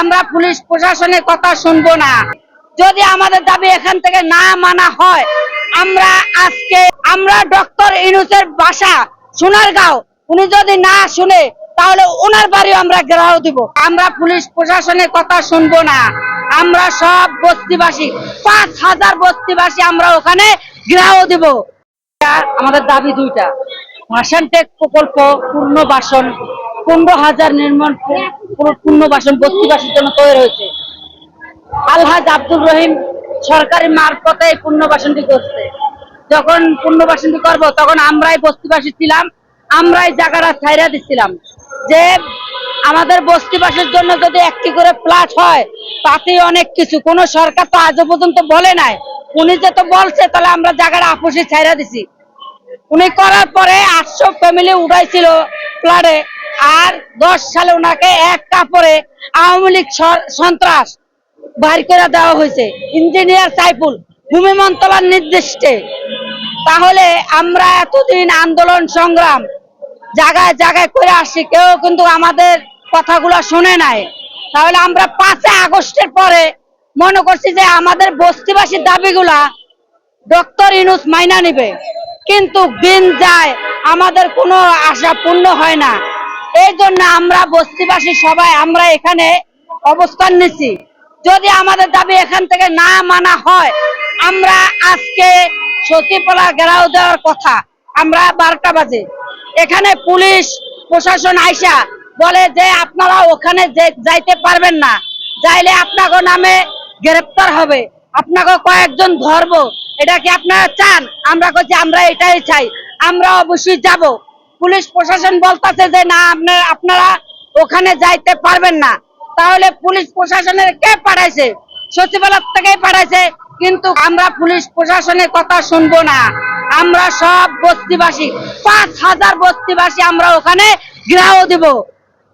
আমরা পুলিশ প্রশাসনের কথা শুনব না। যদি আমাদের দাবি এখান থেকে না মানা হয়, আমরা আজকে, আমরা ডক্টর ইনুসের বাসা, সোনারগাঁও, উনি যদি না শুনে, তাহলে ওনার বাড়িও আমরা গ্রাহ দিব। আমরা পুলিশ প্রশাসনের কথা শুনব না। আমরা সব বস্তিবাসী, পাঁচ হাজার বস্তিবাসী আমরা ওখানে গ্রাহ দিব। আমাদের দাবি দুইটা ভাষণ টেক প্রকল্প, পূর্ণ বাসন পনেরো হাজার নির্মাণ বস্তিবাসীর জন্য তৈরি হয়েছে। আলহাজ আব্দুল রহিম সরকারি মারফতে এই করছে। যখন করব, তখন আমরাই বস্তিবাসী ছিলাম, আমরাই জায়গাটা ছাইরা যে আমাদের বস্তিবাসীর জন্য যদি একটি করে ফ্ল্যাট হয়, তাতেই অনেক কিছু। কোন সরকার তো আজও পর্যন্ত বলে নাই। উনি যে তো বলছে, তাহলে আমরা জায়গাটা আপোষে ছাইরা দিছি। উনি করার পরে আটশো ফ্যামিলি উঠাইছিল ফ্লাডে আর দশ সালে ওনাকে এক কাপড়ে আওয়ামী লীগ সন্ত্রাস বাইর করে দেওয়া হয়েছে। ইঞ্জিনিয়ার সাইফুল, ভূমি মন্ত্রণালয়ের নির্দিষ্টে তাহলে আমরা এতদিন আন্দোলন সংগ্রাম জায়গায় জায়গায় করে আসছি কেউ কিন্তু আমাদের কথাগুলো শুনে নাই। তাহলে আমরা পাঁচে আগস্টের পরে মনে করছি যে আমাদের বস্তিবাসীর দাবিগুলা ডক্টর ইনুস মাইনা নিবে। কিন্তু দিন যায়, আমাদের কোনো আশা পূর্ণ হয় না। এই জন্য আমরা বস্তিবাসী সবাই আমরা এখানে অবস্থান নিচ্ছি যদি আমাদের দাবি এখান থেকে না মানা হয়, আমরা আজকে সতীপলা ঘেরাও দেওয়ার কথা, আমরা বারোটা বাজে। এখানে পুলিশ, প্রশাসন আইসা বলে যে আপনারা ওখানে যাইতে পারবেন না, যাইলে আপনাকে নামে গ্রেপ্তার হবে। আপনাকে কয়েকজন ধরবো। এটা কি আপনারা চান? আমরা কইছি, আমরা এটাই চাই। আমরা অবশ্যই যাব। পুলিশ প্রশাসন বলতেছে যে, না আপনারা আপনারা ওখানে যাইতে পারবেন না। তাহলে পুলিশ প্রশাসনের কে পাঠাইছে? সচিবালয় থেকেই পাঠাইছে। কিন্তু আমরা পুলিশ প্রশাসনের কথা শুনব না। আমরা সব বস্তিবাসী, পাঁচ হাজার বস্তিবাসী আমরা ওখানে গ্রাহ দিব।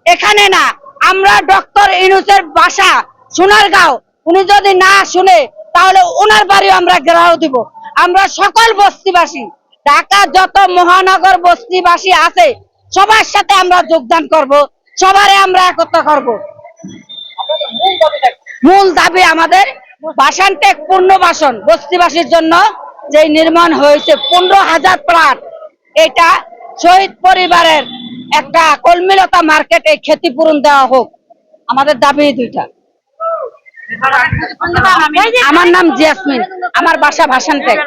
এখানে না, আমরা ডক্টর ইনুসের বাসা, সোনারগাঁও, উনি যদি না শুনে, তাহলে ওনার বাড়িও আমরা গ্রাহ দিব। আমরা সকল বস্তিবাসী ঢাকা যত মহানগর বস্তিবাসী আছে সবার সাথে আমরা যোগদান করব সবারে আমরা একত্র করব। মূল দাবি আমাদের বাসানটেক পূর্ণবাসন বস্তিবাসীর জন্য যে নির্মাণ হয়েছে পনেরো হাজার প্লাট। এটা শহীদ পরিবারের একটা কলমিলতা মার্কেটে ক্ষতিপূরণ দেওয়া হোক। আমাদের দাবি দুইটা। আমার নাম জিয়াসমিন আমার বাসা ভাসানটেক